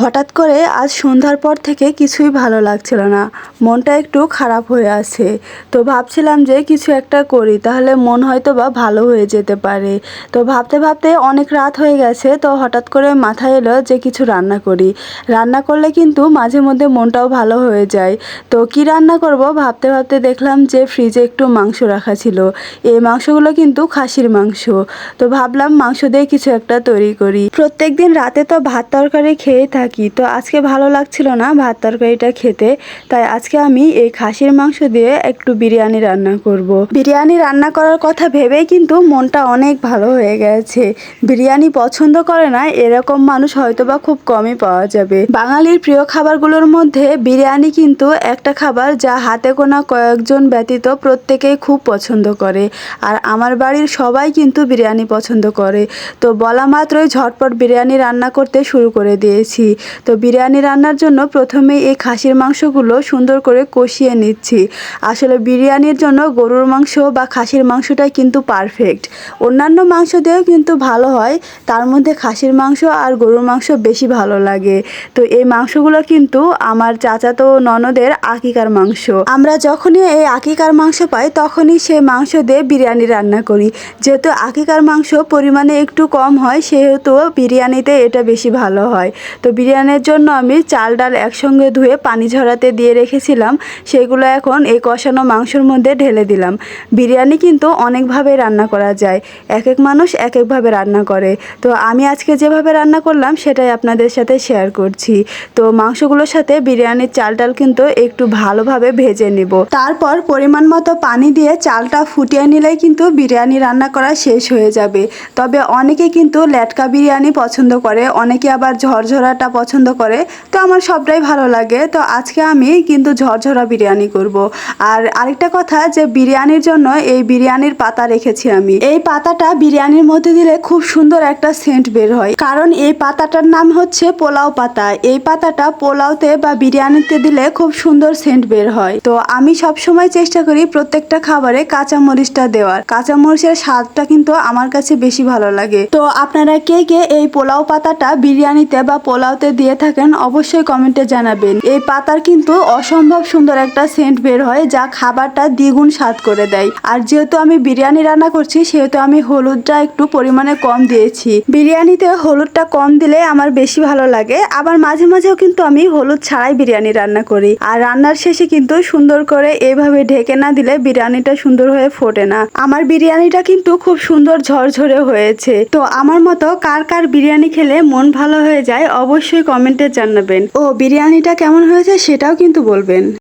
হঠাৎ করে আজ সন্ধ্যার পর থেকে কিছুই ভালো লাগছিল না। মনটা একটু খারাপ হয়ে আছে। তো ভাবছিলাম যে কিছু একটা করি, তাহলে মন হয়তো বা ভালো হয়ে যেতে পারে। তো ভাবতে ভাবতে অনেক রাত হয়ে গেছে, তো হঠাৎ করে মাথায় এলো যে কিছু রান্না করি। রান্না করলে কিন্তু মাঝে মধ্যে মনটাও ভালো হয়ে যায়। তো কি রান্না করব ভাবতে ভাবতে দেখলাম যে ফ্রিজে একটু মাংস রাখা ছিল। এই মাংসগুলো কিন্তু খাসির মাংস। তো ভাবলাম মাংস দিয়ে কিছু একটা তৈরি করি। প্রত্যেক দিন রাতে তো ভাত তরকারি খেয়ে থাকি। তো আজকে ভালো লাগছিল না ভাত তরকারিটা খেতে, তাই আজকে আমি এই খাসির মাংস দিয়ে একটু বিরিয়ানি রান্না করব। বিরিয়ানি রান্না করার কথা ভেবেই কিন্তু মনটা অনেক ভালো হয়ে গেছে। বিরিয়ানি পছন্দ করে না, এরকম মানুষ হয়তো বা খুব কমই পাওয়া যাবে। বাঙালির প্রিয় খাবারগুলোর মধ্যে বিরিয়ানি কিন্তু একটা খাবার যা হাতে গোনা কয়েকজন ব্যতীত প্রত্যেকেই খুব পছন্দ করে। আর আমার বাড়ির সবাই কিন্তু বিরিয়ানি পছন্দ করে। তো বলা মাত্রই ঝটপট বিরিয়ানি রান্না করতে শুরু করে দিয়েছি। তো বিরিয়ানি রান্নার জন্য প্রথমে এই খাসির মাংসগুলো সুন্দর করে কষিয়ে নিচ্ছি। আসলে বিরিয়ানির জন্য গরুর মাংস বা খাসির মাংসটাই কিন্তু পারফেক্ট অন্যান্য মাংস দিয়েও কিন্তু ভালো হয়, তার মধ্যে খাসির মাংস আর গরুর মাংস বেশি ভালো লাগে। তো এই মাংসগুলো কিন্তু আমার চাচাতো ননদের আকিকার মাংস। আমরা যখনই এই আকিকার মাংস পাই, তখনই সেই মাংস দিয়ে বিরিয়ানি রান্না করি। যেহেতু আকিকার মাংস পরিমাণে একটু কম হয়, সেহেতু বিরিয়ানিতে এটা বেশি ভালো হয়। তো বিরিয়ানির জন্য আমি চাল, ডাল একসঙ্গে ধুয়ে পানি ঝরাতে দিয়ে রেখেছিলাম। সেগুলো এখন এই কষানো মাংসর মধ্যে ঢেলে দিলাম। বিরিয়ানি কিন্তু অনেকভাবে রান্না করা যায়। এক এক মানুষ এক একভাবে রান্না করে। তো আমি আজকে যেভাবে রান্না করলাম, সেটাই আপনাদের সাথে শেয়ার করছি। তো মাংসগুলোর সাথে বিরিয়ানির চাল, ডাল কিন্তু একটু ভালোভাবে ভেজে নেব। তারপর পরিমাণ মতো পানি দিয়ে চালটা ফুটিয়ে নিলেই কিন্তু বিরিয়ানি রান্না করা শেষ হয়ে যাবে। তবে অনেকে কিন্তু লেটকা বিরিয়ানি পছন্দ করে, অনেকে আবার ঝরঝরাটা পছন্দ করে, তো আমার সবটাই ভালো লাগে। তো আজকে আমি কিন্তু ঝরঝরা বিরিয়ানি করব। আর আরেকটা কথা যে বিরিয়ানির জন্য এই বিরিয়ানির পাতা রেখেছি আমি। এই পাতাটা বিরিয়ানির মধ্যে দিলে খুব সুন্দর একটা সেন্ট বের হয়। কারণ এই পাতাটার নাম হচ্ছে পোলাও পাতা। এই পাতাটা পোলাওতে বা বিরিয়ানিতে দিলে খুব সুন্দর সেন্ট বের হয়। তো আমি সব সময় চেষ্টা করি প্রত্যেকটা খাবারে কাঁচামরিচটা দেওয়ার। কাঁচামরিচের স্বাদটা কিন্তু আমার কাছে বেশি ভালো লাগে। তো আপনারা কে কে এই পোলাও পাতাটা বিরিয়ানিতে বা পোলাওতে দিয়ে থাকেন, অবশ্যই কমেন্টে জানাবেন। এই পাতার কিন্তু অসম্ভব সুন্দর একটা সেন্ট বের হয়, যা খাবারটা দ্বিগুণ স্বাদ করে দেয়। আর যেহেতু আমি বিরিয়ানি রান্না করছি, সেহেতু আমি হলুদটা একটু পরিমাণে কম দিয়েছি। বিরিয়ানিতে হলুদটা কম দিলে আমার বেশি ভালো লাগে, আবার মাঝে মাঝেও কিন্তু আমি হলুদ ছাড়াই বিরিয়ানি রান্না করি। আর রান্নার শেষে কিন্তু সুন্দর করে এইভাবে ঢেকে না দিলে বিরিয়ানিটা সুন্দর হয়ে ফোটে না। আমার বিরিয়ানিটা কিন্তু খুব সুন্দর ঝরঝরে হয়েছে। তো আমার মতো কার কার বিরিয়ানি খেলে মন ভালো হয়ে যায় অবশ্যই কমেন্টে জানাবেন। ও বিরিয়ানিটা কেমন হয়েছে সেটাও কিন্তু বলবেন।